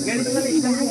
ಕರೆದಾಗ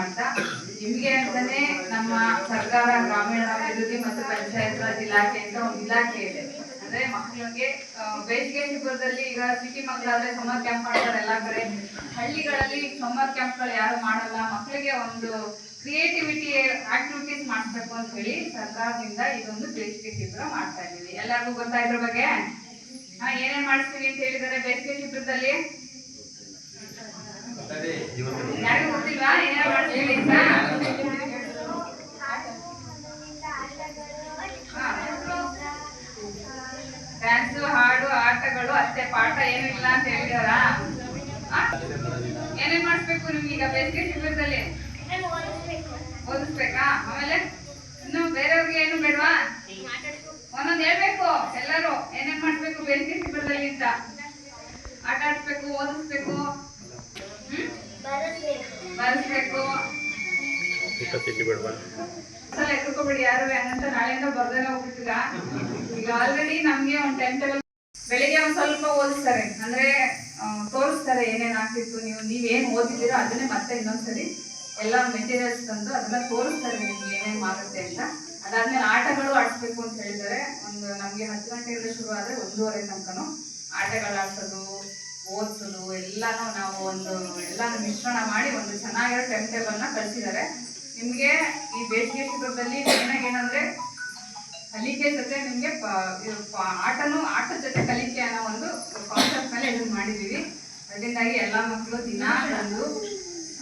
ಮಾಡ್ತಾ, ನಿಮ್ಗೆ ಅಂತಾನೆ ನಮ್ಮ ಸರ್ಕಾರ ಗ್ರಾಮೀಣಾಭಿವೃದ್ಧಿ ಮತ್ತು ಪಂಚಾಯತ್ ರಾಜ್ ಇಲಾಖೆ ಅಂತ ಒಂದು ಇಲಾಖೆ ಇದೆ. ಅಂದ್ರೆ ಮಕ್ಕಳಿಗೆ ಬೇಸಿಗೆ ಶಿಬಿರದಲ್ಲಿ ಈಗ ಸಿಟಿ ಮಕ್ಕಳಾದ್ರೆ ಸಮರ್ ಕ್ಯಾಂಪ್ ಮಾಡ್ತಾರೆ ಎಲ್ಲಾ ಕಡೆ. ಹಳ್ಳಿಗಳಲ್ಲಿ ಸಮ್ಮರ್ ಕ್ಯಾಂಪ್ಗಳು ಯಾರು ಮಾಡಲ್ಲ ಮಕ್ಕಳಿಗೆ ಒಂದು ಕ್ರಿಯೇಟಿವಿಟಿ ಆಕ್ಟಿವಿಟೀಸ್ ಮಾಡಿಸ್ಬೇಕು ಅಂತ ಹೇಳಿ ಸರ್ಕಾರದಿಂದ ಇದೊಂದು ಬೇಸಿಗೆ ಶಿಬಿರ ಮಾಡ್ತಾ ಇದ್ದೀವಿ. ಎಲ್ಲರಿಗೂ ಗೊತ್ತಾ ಇದ್ರ ಬಗ್ಗೆ? ಹಾ, ಏನೇನ್ ಮಾಡಿಸ್ತೀವಿ ಅಂತ ಹೇಳಿದಾರೆ ಬೇಸಿಗೆ ಶಿಬಿರದಲ್ಲಿ ಯಾರಿಗೂ ಗೊತ್ತಿಲ್ವಾ ಏನೇನ್ ಮಾಡ್ತೀವಿ ಅಂತ ಡ್ಯಾನ್ಸ್ ಹಾಡು ಆಟಗಳು ಅಷ್ಟೇ ಪಾಠ ಏನಿಲ್ಲ ಅಂತ ಹೇಳಿದಾರ ಏನೇನ್ ಮಾಡಿಸ್ಬೇಕು ನಿಮ್ಗೆ ಈಗ? ಬೇಸಿಗೆ ಶಿಬಿರದಲ್ಲಿ ಓದಿಸ್ಬೇಕಾ ಆಮೇಲೆ ಇನ್ನು ಬೇರೆಯವ್ರಿಗೆ ಏನು ಬೇಡವಾ ಒಂದೊಂದ್ ಹೇಳ್ಬೇಕು ಎಲ್ಲರೂ ಏನೇನ್ ಮಾಡ್ಬೇಕು ಬೇಸಿಗೆ ಶಿಬಿರದಲ್ಲಿ ಅಂತ ಆಟ ಆಡಿಸ್ಬೇಕು ಓದಿಸ್ಬೇಕು ಹ್ಮ್ ಬರೆಸ್ಬೇಕು ಸಲ ಎದುರ್ಕೋಬೇಡಿ ಯಾರು ಹಂಗಂತ ನಾಳೆಯಿಂದ ಈಗ ಆಲ್ರೆಡಿ ನಮ್ಗೆ ಒಂದ್ ಟೈಮ್ ಟೇಬಲ್ ಬೆಳಿಗ್ಗೆ ಒಂದ್ ಸ್ವಲ್ಪ ಓದಿಸ್ತಾರೆ. ಅಂದ್ರೆ ತೋರಿಸ್ತಾರೆ ಏನೇನ್ ಆಗ್ತಿತ್ತು, ನೀವು ಏನ್ ಓದಿದ್ದೀರೋ ಅದನ್ನೇ ಮತ್ತೆ ಇನ್ನೊಂದ್ಸರಿ ಎಲ್ಲ ಮೆಟೀರಿಯಲ್ಸ್ ತಂದು ಅದನ್ನ ತೋರಿಸ್ತಾರೆ ನಿಮ್ಗೆ ಏನೇನ್ ಮಾಡುತ್ತೆ ಅಂತ. ಅದಾದ್ಮೇಲೆ ಆಟಗಳು ಆಡ್ಸ್ಬೇಕು ಅಂತ ಹೇಳಿದ್ದಾರೆ. ಒಂದು ನಮ್ಗೆ ಹತ್ತು ಗಂಟೆಯಿಂದ ಶುರು ಆದ್ರೆ ಒಂದೂವರೆ ತನಕನು ಆಟಗಳು ಆಡ್ಸೋದು, ಓದಿಸೋದು, ಎಲ್ಲಾನು ನಾವು ಒಂದು, ಎಲ್ಲಾನು ಮಿಶ್ರಣ ಮಾಡಿ ಒಂದು ಚೆನ್ನಾಗಿರೋ ಟೈಮ್ ಟೇಬಲ್ನ ಕಳ್ಸಿದ್ದಾರೆ. ನಿಮ್ಗೆ ಈ ಬೇಸಿಗೆ ಶಿಬಿರದಲ್ಲಿ ಏನಂದ್ರೆ ಕಲಿಕೆ ಜೊತೆ ನಿಮ್ಗೆ ಆಟನೂ, ಆಟದ ಜೊತೆ ಕಲಿಕೆ ಅನ್ನೋ ಒಂದು ಕಾನ್ಸೆಪ್ಟ್ ಮೇಲೆ ಇದನ್ನ ಮಾಡಿದೀವಿ. ಅದರಿಂದಾಗಿ ಎಲ್ಲಾ ಮಕ್ಕಳು ದಿನ ಬಂದು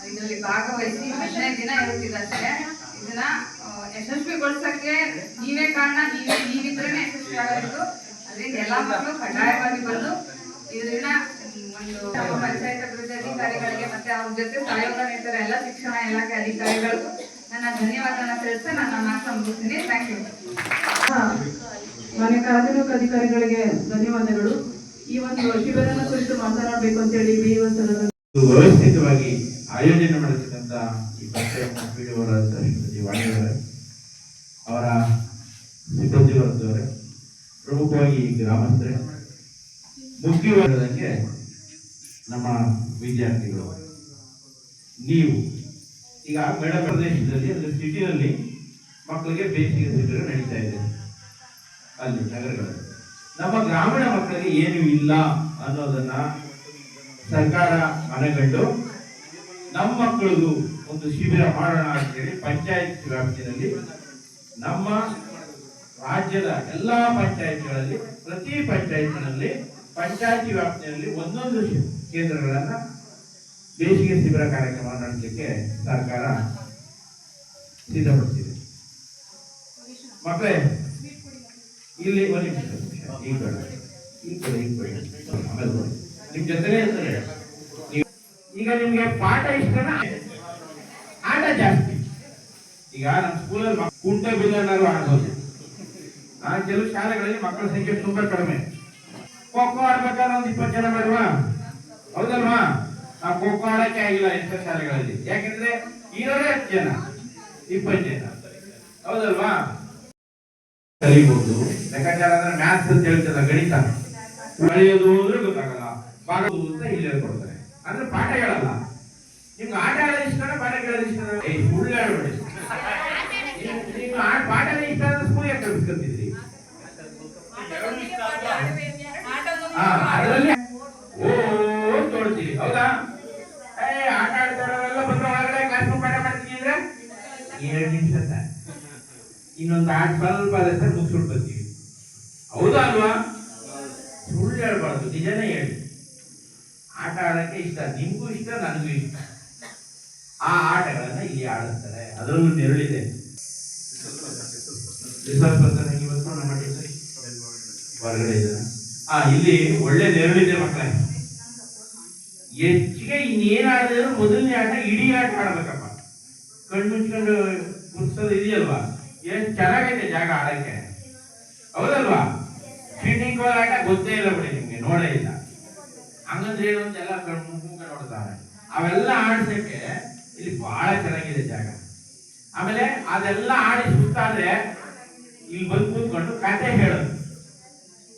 ಇದರಲ್ಲಿ ಭಾಗವಹಿಸಿ ಹದಿನೈದು ದಿನ ಇರುತ್ತಿದೆ ಅಷ್ಟೇ. ಇದನ್ನ ಯಶಸ್ವಿಗೊಳಿಸಕ್ಕೆ ನೀವೇ ಕಾರಣ, ನೀವೇ, ನೀವಿದ್ರೇನೆ ಯಶಸ್ವಿ ಆಗೋದು ಅದರಿಂದ ಎಲ್ಲಾ ಮಕ್ಕಳು ಕಡ್ಡಾಯವಾಗಿ ಬಂದು ಇದನ್ನ ಒಂದು ಪಂಚಾಯತ್ ಅಭಿವೃದ್ಧಿ ಅಧಿಕಾರಿಗಳಿಗೆ ಮತ್ತೆ ಅವ್ರ ಜೊತೆ ಸಹಯೋಗ ನೀಡ್ತಾರೆ ಎಲ್ಲ ಶಿಕ್ಷಣ ಇಲಾಖೆ ಅಧಿಕಾರಿಗಳಿಗೂ ನನ್ನ ಧನ್ಯವಾದನ ತಿಳಿಸ್ತಾ ನಾನು ಮಾತು ಮುಗಿಸ್ತೀನಿ. ಥ್ಯಾಂಕ್ ಯು ಮಾನ್ಯ ಕಾರ್ಮಿಕ ಅಧಿಕಾರಿಗಳಿಗೆ ಧನ್ಯವಾದಗಳು. ಈ ಒಂದು ಶಿಬಿರನ ಕುರಿತು ಮಾತನಾಡಬೇಕು ಅಂತ ಹೇಳಿ ಬಿ ವ್ಯವಸ್ಥಿತವಾಗಿ ಆಯೋಜನೆ ಮಾಡತಕ್ಕಂತ ಈ ಶ್ರೀಮತಿ ವಾಣಿಯವರೇ ಅವರ ಸಿಬ್ಬಂದಿ ವರ್ಗದವರೇ ಪ್ರಮುಖವಾಗಿ ಈ ಗ್ರಾಮಸ್ಥರೇ ಮುಖ್ಯವಾದಂಗೆ ನಮ್ಮ ವಿದ್ಯಾರ್ಥಿಗಳು ನೀವು ಈಗ ಗಡ ಪ್ರದೇಶದಲ್ಲಿ, ಅಂದರೆ ಸಿಟಿಯಲ್ಲಿ ಮಕ್ಕಳಿಗೆ ಬೇಸಿಗೆ ಶಿಬಿರ ನಡೀತಾ ಇದೆ ಅಲ್ಲಿ ನಗರಗಳಲ್ಲಿ. ನಮ್ಮ ಗ್ರಾಮೀಣ ಮಕ್ಕಳಿಗೆ ಏನು ಇಲ್ಲ ಅನ್ನೋದನ್ನ ಸರ್ಕಾರ ಮನಗಂಡು ನಮ್ಮ ಮಕ್ಕಳಿಗೂ ಒಂದು ಶಿಬಿರ ಮಾಡೋಣ ಅಂತೇಳಿ ಪಂಚಾಯತ್ ವ್ಯಾಪ್ತಿಯಲ್ಲಿ ನಮ್ಮ ರಾಜ್ಯದ ಎಲ್ಲ ಪಂಚಾಯತ್ಗಳಲ್ಲಿ, ಪ್ರತಿ ಪಂಚಾಯತ್ನಲ್ಲಿ, ಪಂಚಾಯತಿ ವ್ಯಾಪ್ತಿಯಲ್ಲಿ ಒಂದೊಂದು ಕೇಂದ್ರಗಳನ್ನು ಕೇಂದ್ರಗಳನ್ನ ಬೇಸಿಗೆ ಶಿಬಿರ ಕಾರ್ಯಕ್ರಮ ನಡೆಸಲಿಕ್ಕೆ ಸರ್ಕಾರ ಸಿದ್ಧಪಡಿಸಿದೆ. ಮಕ್ಕಳೇ ಇಲ್ಲಿ ಒಂದು. ಈಗ ಕೊಡಿ, ಜೊತೆನೇ ಈಗ ನಿಮ್ಗೆ ಪಾಠ ಇಷ್ಟನ? ಆಟ ಜಾಸ್ತಿ. ಈಗ ನಮ್ಮ ಸ್ಕೂಲಲ್ಲಿ ಕುಂಟ ಬಿಲ್ಲನ್ನಾರು ಆಡ್ಬೋದು. ಆ ಕೆಲವು ಶಾಲೆಗಳಲ್ಲಿ ಮಕ್ಕಳ ಸಂಖ್ಯೆ ತುಂಬಾ ಕಡಿಮೆ. ಖೋ ಖೋ ಆಡ್ಬೇಕಾದ್ರೆ ಒಂದು ಇಪ್ಪತ್ತು ಜನ ಬೇಡವಾ ಹೌದಲ್ವಾ? ಆ ಆಡಕ್ಕೆ ಆಗಿಲ್ಲ ಇಂಥ ಶಾಲೆಗಳಲ್ಲಿ. ಯಾಕೆಂದ್ರೆ ಇರೋದೇ ಹತ್ತು ಜನ ಇಪ್ಪತ್ತು ಜನ. ಹೌದಲ್ವಾ? ಕಲಿಬಹುದು ಲೆಕ್ಕಾಚಾರ ಅಂದ್ರೆ ಮ್ಯಾಥ್ಸ್ ಅಂತ ಹೇಳ್ತಾರೆ ಗಣಿತ. ಕಳೆಯೋದು ಅಂದ್ರೆ ಗೊತ್ತಾಗಲ್ಲ ಭಾಗ ಅಂತ ಇಲ್ಲಿ ಹೇಳ್ಕೊಡ್ತಾರೆ. ಅಂದ್ರೆ ಪಾಠ ಹೇಳಲ್ಲ. ನಿಮ್ಗೆ ಆಟ ಆಡೋದು ಇಷ್ಟನಾ ಪಾಠ ಕೇಳೋದು ಇಷ್ಟನಾ ಏ ಸುಳ್ಳು ಹೇಳ್ಬೇಡಿ ನೀವು- ನೀವು ಆ- ಪಾಠನೇ ಇಷ್ಟ ಅಂದ್ರೆ ಸ್ಕೂಲ್ ಯಾಕೆ ಕಲಿಸ್ಕೊತಿದ್ರಿ ಹಾ ಅದರಲ್ಲಿ ಓ ತೋಡ್ತೀವಿ ಹೌದಾ ಏ ಆಟ ಆಡ್ತಾರಲ್ಲ ಬಂದ ಒಳಗಡೆ ಕ್ಲಾಸ್ ಪಾಠ ಮಾಡ್ತೀನಿ ಅಂದ್ರೆ ಎರಡು ನಿಮಿಷ ಸಾಕು. ಇನ್ನೊಂದು ಆಟ ಸ್ವಲ್ಪ ಅದಕ್ಕೆ ಮುಗಿಸ್ಬಿಟ್ಟು ಬರ್ತೀವಿ ಹೌದಾ ಅಲ್ವಾ ಸುಳ್ಳು ಹೇಳ್ಬಾರ್ದು ನಿಜನೇ ಹೇಳಿ ಆಟ ಆಡಕ್ಕೆ ಇಷ್ಟ ನಿಮ್ಗೂ ಇಷ್ಟ ನನಗೂ ಇಷ್ಟ ಆ ಆಟಗಳನ್ನ ಇಲ್ಲಿ ಆಡುತ್ತಾರೆ. ಅದರಲ್ಲೂ ನೆರಳಿದೆ. ಹೊರಗಡೆ ಆ, ಇಲ್ಲಿ ಒಳ್ಳೆ ನೆರಳಿದೆ ಮಕ್ಕಳೇ. ಹೆಚ್ಚಿಗೆ ಇನ್ನೇನ್ ಆಡಿದ್ರೆ ಮೊದಲನೇ ಆಟ ಇಡೀ ಆಟ ಆಡ್ಬೇಕಪ್ಪ. ಕಣ್ಣು ಮುಚ್ಕೊಂಡು ಕುರ್ಸೋದು ಇದೆಯಲ್ವಾ? ಏನ್ ಚೆನ್ನಾಗೈತೆ ಜಾಗ ಆಡಕ್ಕೆ? ಹೌದಲ್ವಾ? ಫೀಲ್ಡಿಂಗ್ ಆಟ ಗೊತ್ತೇ ಇಲ್ಲ ಬಿಡಿ ನಿಮ್ಗೆ, ನೋಡೇ ಇಲ್ಲ. ಹಂಗಂದ್ರೆ ಏನು ಅಂತ ಎಲ್ಲ ಕಣ್ಣು ನೋಡ್ತಾರೆ. ಅವೆಲ್ಲ ಆಡ್ಸಕ್ಕೆ ಇಲ್ಲಿ ಬಹಳ ಚೆನ್ನಾಗಿದೆ ಜಾಗ. ಆಮೇಲೆ ಅದೆಲ್ಲ ಆಡಿ ಸುತ್ತಾದ್ರೆ ಇಲ್ಲಿ ಬಂದು ಕೂತ್ಕೊಂಡು ಕತೆ ಹೇಳೋದು.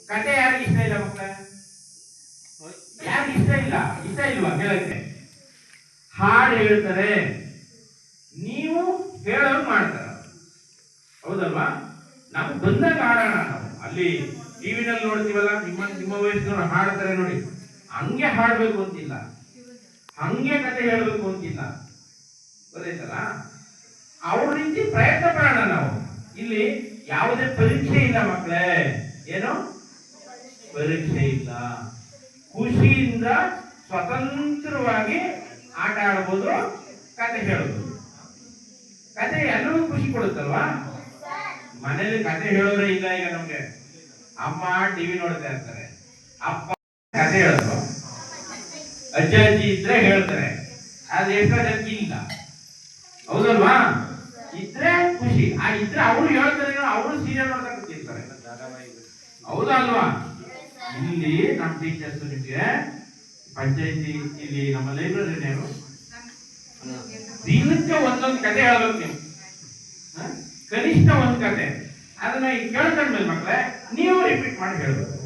ಕತೆ ಯಾರಿಗೆ ಇಷ್ಟ ಇಲ್ಲ ಮಕ್ಕಳ? ಯಾರಿಗೆ ಇಷ್ಟ ಇಲ್ಲ? ಇಷ್ಟ ಇಲ್ವಾ? ಹೇಳಕ್ಕೆ. ಹಾಡು ಹೇಳ್ತಾರೆ. ನೀವು ಹೇಳೋರು ಮಾಡ್ತಾರ. ಹೌದಲ್ವಾ? ನಾವು ಬಂದಾಗ ಹಾಡೋಣ ನಾವು. ಅಲ್ಲಿ ಟಿವಿನಲ್ಲಿ ನೋಡ್ತೀವಲ್ಲ, ನಿಮ್ಮ ನಿಮ್ಮ ವಯಸ್ಸಿನವ್ರು ಹಾಡ್ತಾರೆ ನೋಡಿ. ಹಂಗೆ ಹಾಡ್ಬೇಕು ಅಂತಿಲ್ಲ. ಹಂಗೆ ಕತೆ ಹೇಳಬೇಕು ಅಂತಿಲ್ಲ. ಗೊತ್ತಾಯ್ತಲ್ಲ ಅವ್ರ ರೀತಿ ಪ್ರಯತ್ನ ಪಡೋಣ ನಾವು. ಇಲ್ಲಿ ಯಾವುದೇ ಪರೀಕ್ಷೆ ಇಲ್ಲ ಮಕ್ಕಳೇ ಏನು? ಪರೀಕ್ಷೆ ಇಲ್ಲ. ಖುಷಿಯಿಂದ ಸ್ವತಂತ್ರವಾಗಿ ಆಟ ಆಡ್ಬೋದು, ಕತೆ ಹೇಳಬಹುದು ಕತೆ ಎಲ್ಲರಿಗೂ ಖುಷಿ ಕೊಡುತ್ತಲ್ವಾ? ಮನೇಲಿ ಕತೆ ಹೇಳೋರೇ ಇಲ್ಲ ಈಗ ನಮ್ಗೆ. ಅಮ್ಮ ಟಿವಿ ನೋಡ್ತಾ ಇರ್ತಾರೆ. ಅಪ್ಪ ಕತೆ ಹೇಳೋದು. ಅಜ್ಜ ಅಜ್ಜಿ ಇದ್ರೆ ಹೇಳ್ತಾರೆ. ಆದ್ರೆ ಎಷ್ಟೋ ಜನಕ್ಕೆ ಹೌದಲ್ವಾ? ಇದ್ರೆ ಖುಷಿ. ಆ ಇದ್ರೆ ಅವರು ಹೇಳ್ತಾರೆ ಅವರು ಸೀರಿಯಲ್ ನೋಡ್ತಾ ಕೂತಿರ್ತಾರೆ. ಹೌದಲ್ವಾ ಇಲ್ಲಿ ನಮ್ಮ ಟೀಚರ್ಸ್ ನಿಮ್ಗೆ ಪಂಚಾಯತಿ ಇಲ್ಲಿ ನಮ್ಮ ಲೈಬ್ರರಿನೇನು ದಿನಕ್ಕೆ ಒಂದೊಂದು ಕತೆ ಹೇಳ್ಬೇಕು ನೀವು? ಕನಿಷ್ಠ ಒಂದು ಕತೆ. ಅದನ್ನ ಈಗ ಕೇಳ್ಕೊಂಡ್ಮೇಲೆ ಮಕ್ಕಳೇ ನೀವು ರಿಪೀಟ್ ಮಾಡಿ ಹೇಳ್ಬೇಕು.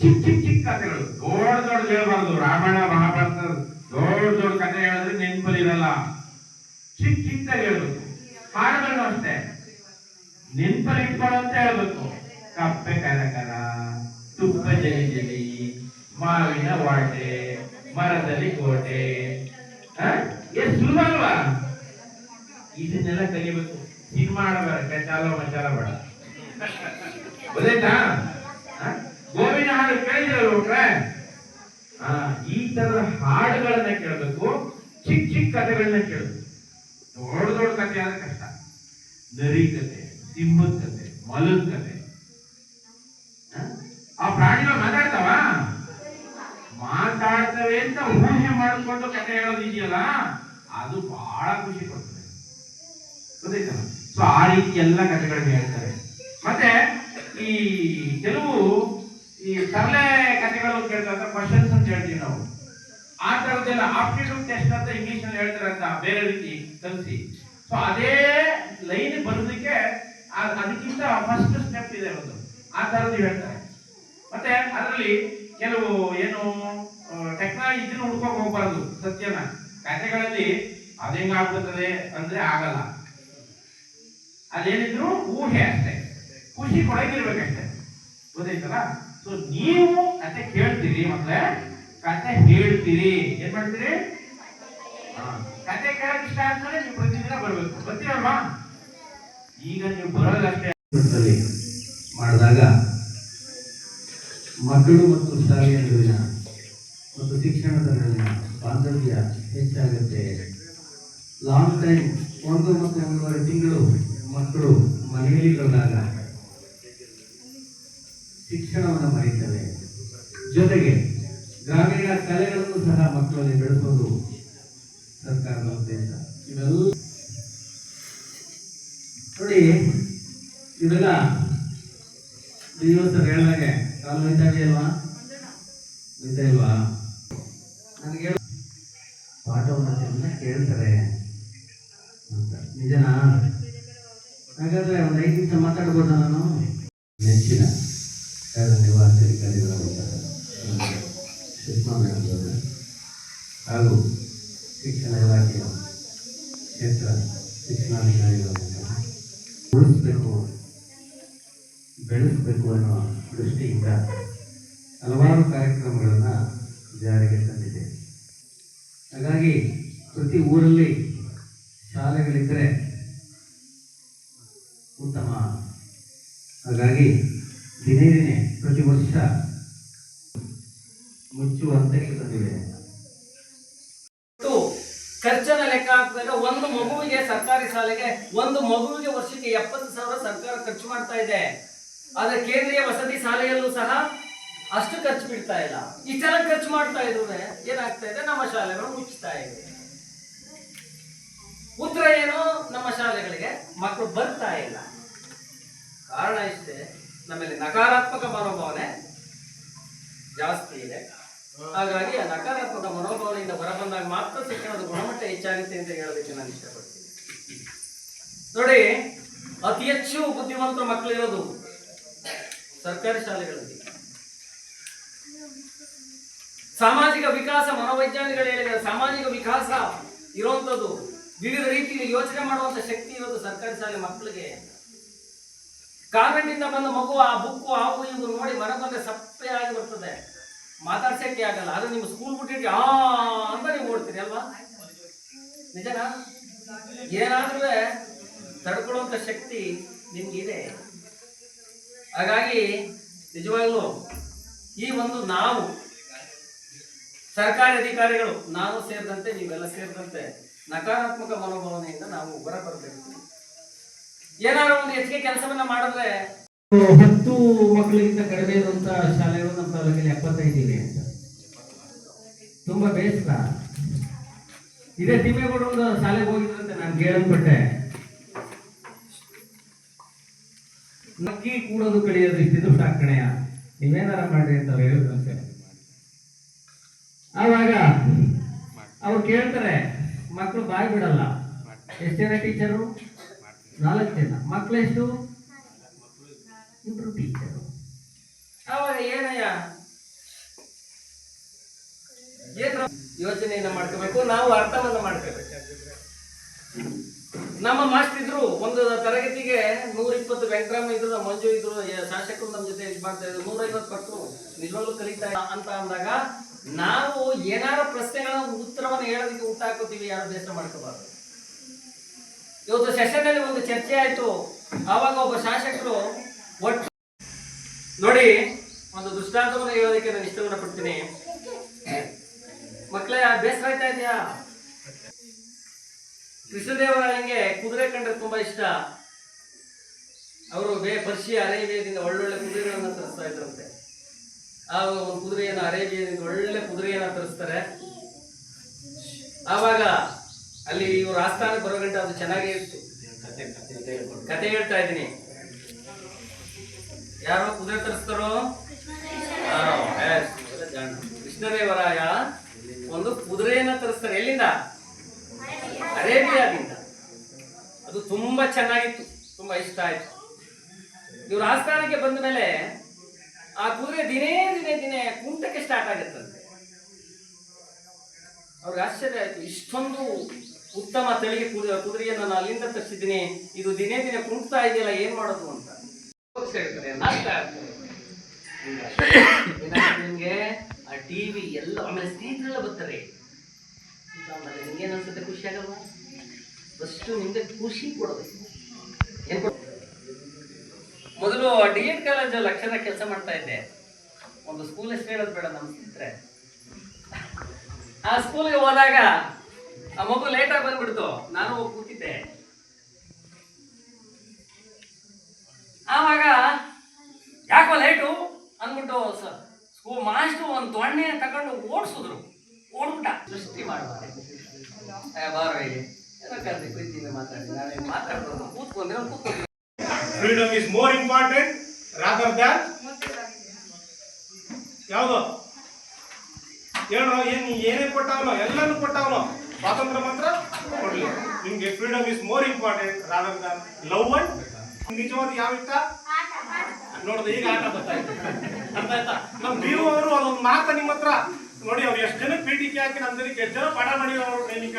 ಚಿಕ್ಕ ಚಿಕ್ಕ ಚಿಕ್ಕ ಕಥೆಗಳು ದೊಡ್ಡ ದೊಡ್ಡ ಹೇಳ್ಬಾರ್ದು. ರಾಮಾಯಣ, ಮಹಾಭಾರತ. ದೊಡ್ಡ ದೊಡ್ಡ ಕತೆ ಹೇಳಿದ್ರೆ ನೆನಪಲ್ಲಿ ಇರಲ್ಲ. ಚಿಕ್ಕ ಚಿಕ್ಕದಾಗಿ ಹೇಳ್ಬೇಕು. ಹಾಡುಗಳನ್ನು ಅಷ್ಟೇ. ನೆನಪಲ್ಲಿ ಅಂತ ಹೇಳ್ಬೇಕು. ಕಪ್ಪೆ ಕರಕರ ತುಪ್ಪ ಜಲಿ ಜಲಿ ಮಾವಿನ ವಾಟೆ ಮರದಲ್ಲಿ ಕೋಟೆ? ಎಷ್ಟು ಸುಲಭ ಅಲ್ವಾ? ಇದನ್ನೆಲ್ಲ ಕಲಿಬೇಕು. ಸಿನಿಮಾ ಆಡಬೇಡ ಚಾಲೋ ಮಚಾಲ ಬೇಡ. ಗೊತ್ತಾಯ್ತಾ? ಗೋವಿನ ಹಾಡು ಕೇಳಿದ್ರಲ್ಲ ಆ, ಈ ತರದ ಹಾಡುಗಳನ್ನ ಕೇಳಬೇಕು. ಚಿಕ್ಕ ಚಿಕ್ಕ ಕಥೆಗಳನ್ನ ಕೇಳಬೇಕು. ದೊಡ್ಡ ದೊಡ್ಡ ಕತೆ ಆದ್ರೆ ಕಷ್ಟ. ನರಿ ಕತೆ ಸಿಂಹದ ಕತೆ, ಮೊಲದ ಕತೆ. ಆ ಪ್ರಾಣಿಗಳು ಮಾತಾಡ್ತಾವ? ಮಾತಾಡ್ತವೆ ಅಂತ ಊಹೆ ಮಾಡಿಕೊಂಡು ಕತೆ ಹೇಳೋದು ಇದೆಯಲ್ಲ, ಅದು ಬಹಳ ಖುಷಿ ಕೊಡ್ತದೆ. ಗೊತ್ತಾಯ್ತಲ್ಲ ಸೊ ಆ ರೀತಿ ಎಲ್ಲ ಕಥೆಗಳನ್ನ ಹೇಳ್ತಾರೆ. ಮತ್ತೆ ಈ ಕೆಲವು ಈ ತರಲೆ ಕಥೆಗಳು ಕೇಳ್ತಾರೆ ಕ್ವಶನ್ಸ್ ಅಂತ ಹೇಳ್ತೀವಿ ನಾವು. ಆ ತರದ್ದೆಲ್ಲ ಆಪ್ಟಿಟ್ಯೂಡ್ ಟೆಸ್ಟ್ ಅಂತ ಇಂಗ್ಲಿಷ್ನಲ್ಲಿ ಹೇಳ್ತಾರೆ ಅಂತ ಬೇರೆ ರೀತಿ ಕಲಿಸಿ. ಸೊ ಅದೇ ಲೈನ್ ಬರೋದಕ್ಕೆ ಅದಕ್ಕಿಂತ ಫಸ್ಟ್ ಸ್ಟೆಪ್ ಇದೆ ಒಂದು. ಆ ತರದ್ದು ಹೇಳ್ತಾರೆ. ಮತ್ತೆ ಅದರಲ್ಲಿ ಕೆಲವು ಏನು ಟೆಕ್ನಾಲಜಿ ಇದನ್ನು ಹುಡ್ಕೋಕ್ ಹೋಗ್ಬಾರ್ದು ಸತ್ಯನ. ಕಥೆಗಳಲ್ಲಿ ಅದೇಂಗ ಆಗ್ಬಿಡ್ತದೆ ಅಂದ್ರೆ ಆಗಲ್ಲ. ಅದೇನಿದ್ರು ಊಹೆ ಅಷ್ಟೆ. ಖುಷಿ ಕೊಡಗಿರ್ಬೇಕಷ್ಟೇ. ಗೊತ್ತಾಯ್ತಲ್ಲ? ಸೊ ನೀವು ಕತೆ ಕೇಳ್ತೀರಿ ಮತ್ತೆ ಕತೆ ಹೇಳ್ತೀರಿ. ಏನ್ ಮಾಡ್ತೀರಿ? ಕತೆ ಕೇಳಕ್ ಇಷ್ಟ ಆದ್ಮೇಲೆ ನೀವು ಪ್ರತಿದಿನ ಬರ್ಬೇಕು. ಬರ್ತೀರಲ್ವಾ? ಈಗ ನೀವು ಬರೋದಷ್ಟೇ ಮಾಡಿದಾಗ ಮಕ್ಕಳು ಮತ್ತು ಶಾಲೆಯ ನಡುವಿನ ಮತ್ತು ಶಿಕ್ಷಣದ ನಡುವಿನ ಬಾಂಧವ್ಯ ಹೆಚ್ಚಾಗುತ್ತೆ. ಲಾಂಗ್ ಟೈಮ್ ಒಂದು ಮತ್ತು ಒಂದೂವರೆ ತಿಂಗಳು ಮಕ್ಕಳು ಮನೆಯಲ್ಲಿ ಬಂದಾಗ ಶಿಕ್ಷಣವನ್ನು ಮರೀತವೆ ಜೊತೆಗೆ ಮಕ್ಕಳಲ್ಲಿ ಬೆಳೆಸೋದು ಸರ್ಕಾರದ ಉದ್ದೇಶ ಇವೆಲ್ಲ ನೋಡಿ ಇವೆಲ್ಲ ಸರ್ ಹೇಳಿದಾಗೆ ಕಾಲು ನೋಯ್ತಾ ಇದೆಯಲ್ವಾ ನೋಯ್ತಾ ಇಲ್ವಾ ನನಗೆ ಹೇಳು ಪಾಠವನ್ನು ಚೆನ್ನಾಗಿ ಕೇಳ್ತಾರೆ ಅಂತ ನಿಜನಾ ಹಾಗಾದ್ರೆ ಒಂದು ಐದು ನಿಮಿಷ ಮಾತಾಡ್ಬೋದಾ ನಾನು ನೆಚ್ಚಿನ ಕಾರ್ಯ ನಿವಾಸಾಧಿಕಾರಿಗಳಾದಂತಹ ಸುಷ್ಮಾ ಮೇಡಮ್ ಅವರು ಹಾಗೂ ಶಿಕ್ಷಣ ಇಲಾಖೆಯ ಕ್ಷೇತ್ರ ಶಿಕ್ಷಣಾಧಿಕಾರಿಗಳಾದಂತಹ ಉಳಿಸ್ಬೇಕು, ಬೆಳೆಸಬೇಕು ಅನ್ನೋ ದೃಷ್ಟಿಯಿಂದ ಹಲವಾರು ಕಾರ್ಯಕ್ರಮಗಳನ್ನು ಜಾರಿಗೆ ತಂದಿದೆ. ಹಾಗಾಗಿ ಪ್ರತಿ ಊರಲ್ಲಿ ಶಾಲೆಗಳಿದ್ದರೆ ಉತ್ತಮ. ಹಾಗಾಗಿ ದಿನೇ ದಿನೇ ಪ್ರತಿ ವರ್ಷ ಮುಚ್ಚುವ ತಂದಿದೆ ಖರ್ಚನ್ನ ಲೆಕ್ಕ ಹಾಕಿದಾಗ ಒಂದು ಮಗುವಿಗೆ ಸರ್ಕಾರಿ ಶಾಲೆಗೆ, ಒಂದು ಮಗುವಿಗೆ ವರ್ಷಕ್ಕೆ ಎಪ್ಪತ್ತು ಸಾವಿರ ಸರ್ಕಾರ ಖರ್ಚು ಮಾಡ್ತಾ ಇದೆ. ಆದ್ರೆ ಕೇಂದ್ರೀಯ ವಸತಿ ಶಾಲೆಯಲ್ಲೂ ಸಹ ಅಷ್ಟು ಖರ್ಚು ಬಿಡ್ತಾ ಇಲ್ಲ. ಇಷ್ಟೆಲ್ಲ ಖರ್ಚು ಮಾಡ್ತಾ ಇದ್ರು ಏನಾಗ್ತಾ ಇದೆ? ನಮ್ಮ ಶಾಲೆಗಳು ಮುಚ್ಚುತ್ತಾ ಇದೆ. ಉತ್ತರ ಏನು? ನಮ್ಮ ಶಾಲೆಗಳಿಗೆ ಮಕ್ಕಳು ಬರ್ತಾ ಇಲ್ಲ. ಕಾರಣ ಇಷ್ಟೇ, ನಮ್ಮಲ್ಲಿ ನಕಾರಾತ್ಮಕ ಮನೋಭಾವನೆ ಜಾಸ್ತಿ ಇದೆ. ಹಾಗಾಗಿ ಆ ನಕಾರಾತ್ಮಕ ಮನೋಭಾವನೆಯಿಂದ ಹೊರಬಂದಾಗ ಮಾತ್ರ ಶಿಕ್ಷಣದ ಗುಣಮಟ್ಟ ಹೆಚ್ಚಾಗುತ್ತೆ ಅಂತ ಹೇಳೋದಕ್ಕೆ ನಾನು ಇಷ್ಟಪಡ್ತೀನಿ. ನೋಡಿ, ಅತಿ ಹೆಚ್ಚು ಬುದ್ಧಿವಂತರ ಮಕ್ಕಳಿರೋದು ಸರ್ಕಾರಿ ಶಾಲೆಗಳಲ್ಲಿ. ಸಾಮಾಜಿಕ ವಿಕಾಸ ಮನೋವೈಜ್ಞಾನಿಗಳು ಹೇಳಿದ ಸಾಮಾಜಿಕ ವಿಕಾಸ ಇರುವಂತದ್ದು ವಿವಿಧ ರೀತಿಯಲ್ಲಿ ಯೋಚನೆ ಮಾಡುವಂತ ಶಕ್ತಿ ಇರೋದು ಸರ್ಕಾರಿ ಶಾಲೆ ಮಕ್ಕಳಿಗೆ ಕಾರ್ಮೆಂಟ್ ಇಂದ ಬಂದ ಮಗು ಆ ಬುಕ್ಕು ಅವು ಎಂದು ನೋಡಿ ಮನೆ ಬಂದ್ರೆ ಸಪ್ಪೆ ಆಗಿ ಬರ್ತದೆ. ಮಾತಾಡ್ಸಕ್ಕೆ ಆಗಲ್ಲ. ಆದ್ರೆ ನಿಮ್ಮ ಸ್ಕೂಲ್ ಬಿಟ್ಟಿದ್ರೆ, ಆ, ಅಂತ ನೀವು ಓಡ್ತೀರಿ ಅಲ್ವಾ? ನಿಜನಾ? ಏನಾದ್ರೂ ತಡ್ಕೊಳ್ಳುವಂತ ಶಕ್ತಿ ನಿಮ್ಗಿದೆ? ಹಾಗಾಗಿ, ನಿಜವಾಗ್ಲೂ, ಈ ಒಂದು ನಾವು, ಸರ್ಕಾರಿ ಅಧಿಕಾರಿಗಳು ನಾನು ಸೇರಿದಂತೆ, ನೀವೆಲ್ಲ ಸೇರಿದಂತೆ, ನಕಾರಾತ್ಮಕ ಮನೋಭಾವನೆಯಿಂದ ನಾವು ಹೊರಬರಬೇಕು. ಏನಾದ್ರು ಒಂದು ಹೆಚ್ಚಿಗೆ ಕೆಲಸವನ್ನ ಮಾಡಿದ್ರೆ, ಹತ್ತು ಮಕ್ಕಳಿಗಿಂತ ಕಡಿಮೆ ಇರುವಂತ ಶಾಲೆಗಳು ತಾಲೂಕಲ್ಲಿ ಎಪ್ಪತ್ತೈದು ಇವೆ ಅಂತ. ತುಂಬಾ ಬೇಸರ ಇದೇ ತಿಮ್ಮೇಗೌಡ ಒಂದು ಶಾಲೆಗೆ ಹೋಗಿದ್ರಂತೆ ನಾನು ಕೇಳಲ್ಪಟ್ಟೆ. ನಕ್ಕಿ ಕೂಡೋದು ಕಳಿಯೋದು ಇಷ್ಟಿದು ಸಾಕಣೆಯ ನೀವೇನಾರ ಮಾಡ್ರಿ ಅಂತ ಅವ್ರು ಹೇಳಿದ್ರಂತೆ. ಆವಾಗ ಅವ್ರು ಕೇಳ್ತಾರೆ ಮಕ್ಕಳು ಬಾಯ್ ಬಿಡಲ್ಲ. ಎಷ್ಟು ಜನ ಟೀಚರು? ನಾಲ್ಕು ಜನ. ಮಕ್ಕಳು ಎಷ್ಟು? ಇಬ್ರು ಟೀಚರು. ಅವಾಗ ಏನಯ್ಯ? ಏನ್ ಯೋಚನೆಯನ್ನ ಮಾಡ್ಕೋಬೇಕು? ನಾವು ಅರ್ಥವನ್ನ ಮಾಡ್ಕೋಬೇಕು. ನಮ್ಮ ಮಾಸ್ಟರ್ ಇದ್ರು ಒಂದು ತರಗತಿಗೆ ನೂರ ಇಪ್ಪತ್ತು ವೆಂಕಟರಾಮ ಇದ್ರು ಮಂಜು ಇದ್ರು ಶಾಸಕರು ನಮ್ಮ ಜೊತೆ ಇದು ಮಾಡ್ತಾ ಇದ್ರು. ನೂರ ಐವತ್ತು ಮಕ್ಕಳು ನಿಜವಾಗ್ಲೂ ಕಲಿತಾ ಅಂತ ಅಂದಾಗ ನಾವು ಏನಾರ ಪ್ರಶ್ನೆಗಳ ಉತ್ತರವನ್ನು ಹೇಳೋದಕ್ಕೆ ಊಟ ಹಾಕೋತೀವಿ, ಯಾರು ಬೇಸರ ಮಾಡ್ಕೋಬಾರ್ದು. ಇವತ್ತು ಸೆಷನ್ ಅಲ್ಲಿ ಒಂದು ಚರ್ಚೆ ಆಯ್ತು. ಆವಾಗ ಒಬ್ಬ ಶಾಸಕರು ಒಟ್ಟು ನೋಡಿ, ಒಂದು ದೃಷ್ಟಾಂತವನ್ನು ಹೇಳೋದಕ್ಕೆ ನಾನು ಇಷ್ಟವನ್ನು ಪಡ್ತೀನಿ ಮಕ್ಕಳೇ ಬೇಸರ ಆಯ್ತಾ ಇದೆಯಾ? ಕೃಷ್ಣದೇವರಾಯಂಗೆ ಕುದುರೆ ಕಂಡ್ರೆ ತುಂಬಾ ಇಷ್ಟ. ಅವರು ಬೇ ಪರ್ಷಿ ಅರೇಬಿಯಾದಿಂದ ಒಳ್ಳೊಳ್ಳೆ ಕುದುರೆಗಳನ್ನ ತರಿಸ್ತಾ ಇದ್ರಂತೆ. ಆ ಒಂದು ಕುದುರೆಯನ್ನು ಅರೇಬಿಯಾದಿಂದ ಒಳ್ಳೆ ಕುದುರೆಯನ್ನ ತರಿಸ್ತಾರೆ. ಆವಾಗ ಅಲ್ಲಿ ಇವರು ಆಸ್ಥಾನಕ್ಕೆ ಬರೋ ಗಂಟೆ ಅದು ಚೆನ್ನಾಗೇ ಇತ್ತು. ಕತೆ ಹೇಳ್ತಾ ಇದ್ದೀನಿ. ಯಾರೋ ಕುದುರೆ ತರಿಸ್ತಾರೋ. ಕೃಷ್ಣದೇವರಾಯ ಒಂದು ಕುದುರೆಯನ್ನ ತರಿಸ್ತಾರೆ. ಎಲ್ಲಿಂದ? ಅರೇಬಿಯಾದಿಂದ. ಅದು ತುಂಬಾ ಚೆನ್ನಾಗಿತ್ತು ತುಂಬಾ ಇಷ್ಟ ಆಯ್ತು. ಇವ್ರ ಆಸ್ಥಾನಕ್ಕೆ ಬಂದ ಮೇಲೆ ಆ ಕುದುರೆ ದಿನೇ ದಿನೇ ದಿನೇ ಕುಂಟಕ್ಕೆ ಸ್ಟಾರ್ಟ್ ಆಗುತ್ತಂತೆ ಅವ್ರಿಗೆ ಆಶ್ಚರ್ಯ ಆಯ್ತು. ಇಷ್ಟೊಂದು ಉತ್ತಮ ತಳಿಗೆ ಕುದುರೆ ಕುದುರೆಯನ್ನು ನಾನು ಅಲ್ಲಿಂದ ತರಿಸಿದ್ದೀನಿ. ಇದು ದಿನೇ ದಿನೇ ಕುಂಟ್ತಾ ಇದೆಯಲ್ಲ ಏನ್ ಮಾಡೋದು ಅಂತ. ಹೇಳ್ತಾರೆ, ನಿಮ್ಗೆ ಆ ಟಿವಿ ಎಲ್ಲ, ಆಮೇಲೆ ಸ್ನೇಹಿತರೆಲ್ಲ ಬರ್ತಾರೆ. ಆಮೇಲೆ ನಿಮ್ಗೇನು ಅನ್ಸುತ್ತೆ ಖುಷಿ ಆಗಲ್ವಾ? ಫಸ್ಟ್ ನಿಮಗೆ ಖುಷಿ ಕೊಡಬೇಕು. ಮೊದಲು ಡಿ ಎಡ್ ಕಾಲೇಜ್ ಲಕ್ಷದ ಕೆಲಸ ಮಾಡ್ತಾ ಇದ್ದೆ. ಒಂದು ಸ್ಕೂಲ್ ಹೆಸರು ಹೇಳೋದು ಬೇಡ ನಮ್ಮ ಸ್ನೇಹಿತರೆ. ಆ ಸ್ಕೂಲ್ಗೆ ಹೋದಾಗ ಆ ಮಗು ಲೇಟಾಗಿ ಬಂದ್ಬಿಡ್ತು. ನಾನು ಹೋಗಿ ಕೂತಿದ್ದೆ. ಆವಾಗ, ಯಾಕೋ ಲೇಟು ಅಂದ್ಬಿಟ್ಟು ಸ್ಕೂಲ್ ಮಾಸ್ಟ್ರು ಒಂದು ದೊಣ್ಣೆ ತಗೊಂಡು ಓಡಿಸಿದ್ರು. ಓಡ್ಬಿಟ್ಟ. ಸೃಷ್ಟಿ ಮಾಡ್ತಾರೆ ಬಾರೋ ಇಲ್ಲಿ. ಏನೋ ಕರ್ದಿ ಕುಯ್ತೀನಿ ಮಾತಾಡಿ. ನಾಳೆ ಮಾತಾಡ್ಬೋದು. ಕೂತ್ಕೊಂಡ್ರೆ ಕೂತ್ಕೊಂಡು. Freedom is more important rather than ಯಾವುದು? ಹೇಳೋ ಏನು ಏನೇ ಕೊಟ್ಟಾವನೋ ಎಲ್ಲಾನು ಕೊಟ್ಟವನೋ ಸ್ವಾತಂತ್ರ್ಯ ಮಾತ್ರ ಕೊಡ್ಲಿ. ನಿಮಗೆ freedom is more important rather than love and ನಿಜವಾದ ಯಾವ ಇಷ್ಟ ನೋಡಿದ್ರೆ ಈಗ ಆಟ ಗೊತ್ತಾಯ್ತು ಅರ್ಥ ಆಯ್ತಾ? ನಮ್ ಬೀರು ಅವರು ಅದೊಂದು ಮಾತ ನಿಮ್ಮ ಹತ್ರ ನೋಡಿ ಅವ್ರು ಎಷ್ಟು ಜನ ಪೀಠಿಕೆ ಹಾಕಿ ನಮ್ ಜನಕ್ಕೆ ಎಷ್ಟು ಜನ ಪಾಠ ಮಾಡಿ ಅವ್ರು ಟ್ರೈನಿಂಗ್